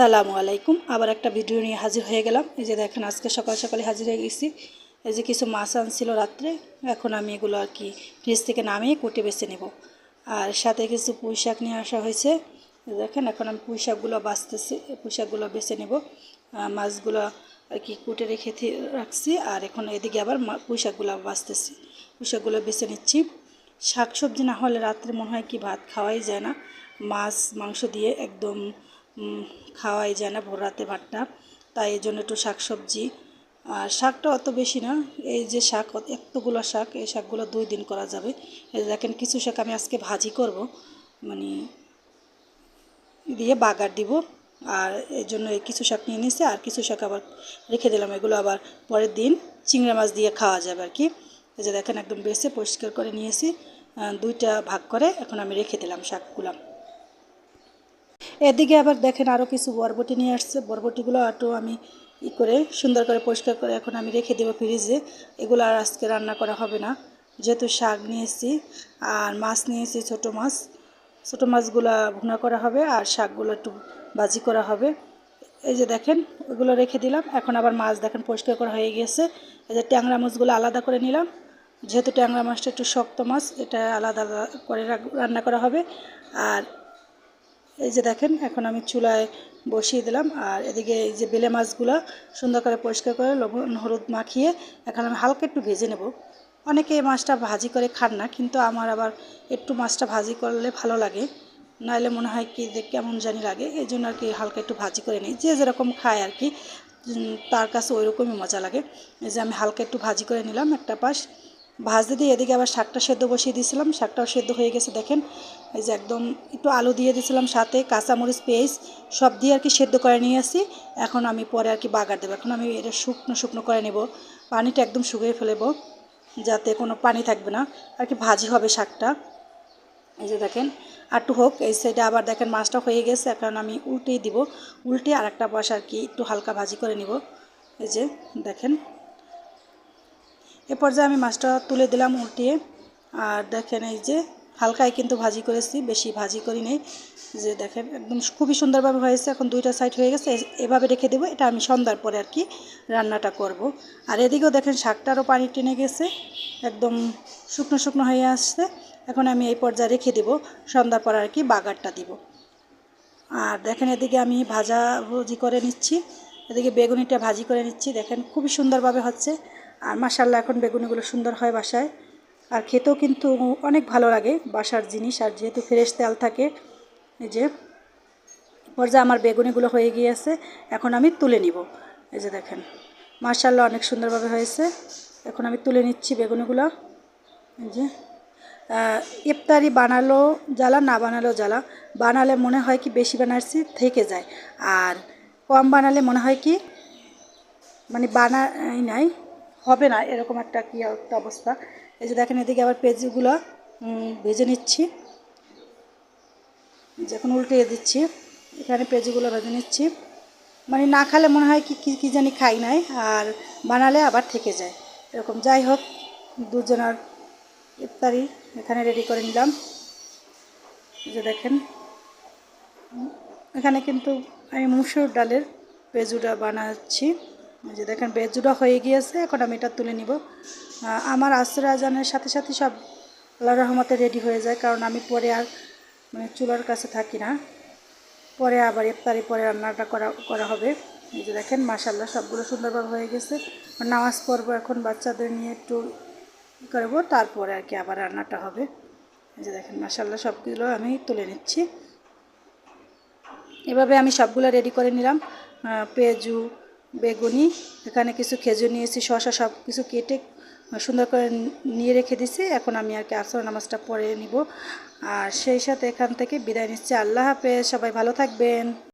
সালামু আলাইকুম। আবার একটা ভিডিও নিয়ে হাজির হয়ে গেলাম। এই যে দেখেন, আজকে সকাল সকালে হাজির হয়ে গেছি। এই যে কিছু মাছ আনছিল রাত্রে, এখন আমি এগুলো আর কি ফ্রিজ থেকে নামিয়ে কুটে বেছে নেব। আর সাথে কিছু পুঁই শাক নিয়ে আসা হয়েছে। দেখেন, এখন আমি পুঁই শাকগুলো বাছতেছি এই পুঁই শাকগুলো বেছে নেব। মাছগুলো আর কি কুটে রেখে রাখছি। আর এখন এদিকে আবার পুঁই শাকগুলো বাছতেছি পুঁই শাকগুলো বেছে নিচ্ছি। শাক সবজি না হলে রাত্রে মনে হয় কি ভাত খাওয়াই যায় না। মাছ, মাংস দিয়ে একদম খাওয়াই যায় না ভোর রাতে ভাতটা। তাই এই জন্য একটু শাক সবজি আর শাকটা অত বেশি না। এই যে শাক এতগুলো শাক, এই শাকগুলো দুই দিন করা যাবে। দেখেন, কিছু শাক আমি আজকে ভাজি করব। মানে দিয়ে বাগার দিব। আর এই জন্য কিছু শাক নিয়ে নিয়েছি আর কিছু শাক আবার রেখে দিলাম। এগুলো আবার পরের দিন চিংড়া মাছ দিয়ে খাওয়া যাবে আর কি। এই যে দেখেন, একদম বেছে পরিষ্কার করে নিয়েছি। দুইটা ভাগ করে এখন আমি রেখে দিলাম শাকগুলো। এদিকে আবার দেখেন আরও কিছু বরবটি নিয়ে আসছে। বরবটিগুলো একটু আমি ই করে, সুন্দর করে পরিষ্কার করে এখন আমি রেখে দেবো ফ্রিজে। এগুলো আর আজকে রান্না করা হবে না। যেহেতু শাক নিয়েছি আর মাছ নিয়েছি, ছোট মাছ, ছোটো মাছগুলো ভুনা করা হবে আর শাকগুলো একটু বাজি করা হবে। এই যে দেখেন, ওগুলো রেখে দিলাম। এখন আবার মাছ দেখেন পরিষ্কার করা হয়ে গেছে। এই যে ট্যাংরা মাছগুলো আলাদা করে নিলাম। যেহেতু ট্যাংরা মাছটা একটু শক্ত মাছ, এটা আলাদা করে রান্না করা হবে। আর এই যে দেখেন, এখন আমি চুলায় বসিয়ে দিলাম। আর এদিকে এই যে বেলে মাছগুলো সুন্দর করে পরিষ্কার করে লবণ, হলুদ মাখিয়ে এখন আমি হালকা একটু ভেজে নেব। অনেকে এই মাছটা ভাজি করে খান না, কিন্তু আমার আবার একটু মাছটা ভাজি করলে ভালো লাগে। নাহলে মনে হয় কি যে কেমন জানি লাগে, এই জন্য আর কি হালকা একটু ভাজি করে নিই। যে যেরকম খায় আর কি তার কাছে ওই রকমই মজা লাগে। এই যে আমি হালকা একটু ভাজি করে নিলাম একটা পাশ। ভাজতে দিয়ে এদিকে আবার শাকটা সেদ্ধ বসিয়ে দিয়েছিলাম। শাকটাও সেদ্ধ হয়ে গেছে, দেখেন। এই যে একদম একটু আলু দিয়ে দিয়েছিলাম সাথে, কাঁচামরিচ, পেঁয়াজ, সব দিয়ে আর কি সেদ্ধ করে নিয়ে আসি। এখন আমি পরে আর কি বাগার দেবো। এখন আমি এটা শুকনো শুকনো করে নেব। পানিটা একদম শুকিয়ে ফেলেব, যাতে কোনো পানি থাকবে না। আর কি ভাজি হবে শাকটা। এই যে দেখেন আটটু হোক, এই সাইডে আবার দেখেন মাছটা হয়ে গেছে। এখন আমি উল্টেই দিব। উল্টে আর একটা পাশ আর কি একটু হালকা ভাজি করে নিব। এই যে দেখেন। এ পর্যায়ে আমি মাছটা তুলে দিলাম উল্টিয়ে। আর দেখেন এই যে হালকায় কিন্তু ভাজি করেছি, বেশি ভাজি করি নেই। যে দেখেন একদম খুবই সুন্দরভাবে হয়েছে, এখন দুইটা সাইড হয়ে গেছে এভাবে রেখে দেবো, এটা আমি সন্ধ্যার পরে আর কি রান্নাটা করব। আর এদিকেও দেখেন শাকটারও পানি টেনে গেছে, একদম শুকনো শুকনো হয়ে আসছে। এখন আমি এই পর্যায়ে রেখে দেবো, সন্ধ্যার পর আর কি বাগারটা দিব। আর দেখেন এদিকে আমি ভাজা ভুজি করে নিচ্ছি, এদিকে বেগুনিটা ভাজি করে নিচ্ছি, দেখেন খুবই সুন্দরভাবে হচ্ছে। আর মাসাল্লাহ এখন বেগুনিগুলো সুন্দর হয় বাসায়। আর খেতেও কিন্তু অনেক ভালো লাগে বাসার জিনিস। আর যেহেতু ফ্রেশ তেল থাকে, এই যে পর্যায়ে আমার বেগুনিগুলো হয়ে গিয়েছে, এখন আমি তুলে নিব। এই যে দেখেন মার্শাল্লাহ অনেক সুন্দরভাবে হয়েছে। এখন আমি তুলে নিচ্ছি বেগুনিগুলো। এই যে ইফতারি বানালো জ্বালা, না বানালো জ্বালা। বানালে মনে হয় কি বেশি বানাচ্ছি থেকে যায়। আর কম বানালে মনে হয় কি মানে বানাই নাই। হবে না, এরকম একটা কি একটা অবস্থা। এই যে দেখেন, এদিকে আবার পেঁয়াজগুলো ভেজে নিচ্ছি। যখন উল্টে দিচ্ছি, এখানে পেঁয়াজগুলো ভেজে নিচ্ছি। মানে না খালে মনে হয় কি কি, কী জানি খাই নাই, আর বানালে আবার থেকে যায়। এরকম, যাই হোক, দুজনের ইফতারি এখানে রেডি করে নিলাম। যে দেখেন, এখানে কিন্তু আমি মুসুর ডালের পেজুটা বানাচ্ছি। যে দেখেন পেজুটা হয়ে গিয়েছে, এখন আমি এটা তুলে নিব। আমার আসর আজানের সাথে সাথে সব আল্লাহ রহমতে রেডি হয়ে যায়, কারণ আমি পরে আর মানে চুলার কাছে থাকি না। পরে আবার ইফতারি পরে রান্নাটা করা করা হবে। এই যে দেখেন মাসাল্লাহ সবগুলো সুন্দরভাবে হয়ে গেছে। নামাজ পড়ব এখন বাচ্চাদের নিয়ে একটু করব, তারপরে আর কি আবার রান্নাটা হবে। এই যে দেখেন মাসাল্লাহ সবগুলো আমি তুলে নিচ্ছি। এভাবে আমি সবগুলো রেডি করে নিলাম। পেঁয়াজু বেগুনি, এখানে কিছু খেজুর নিয়েছি শশা সব কিছু কেটে সুন্দর করে নিয়ে রেখে দিছি। এখন আমি আর কি আসর নামাজটা পরে নিব। আর সেই সাথে এখান থেকে বিদায় নিচ্ছি। আল্লাহ হাফেজ, সবাই ভালো থাকবেন।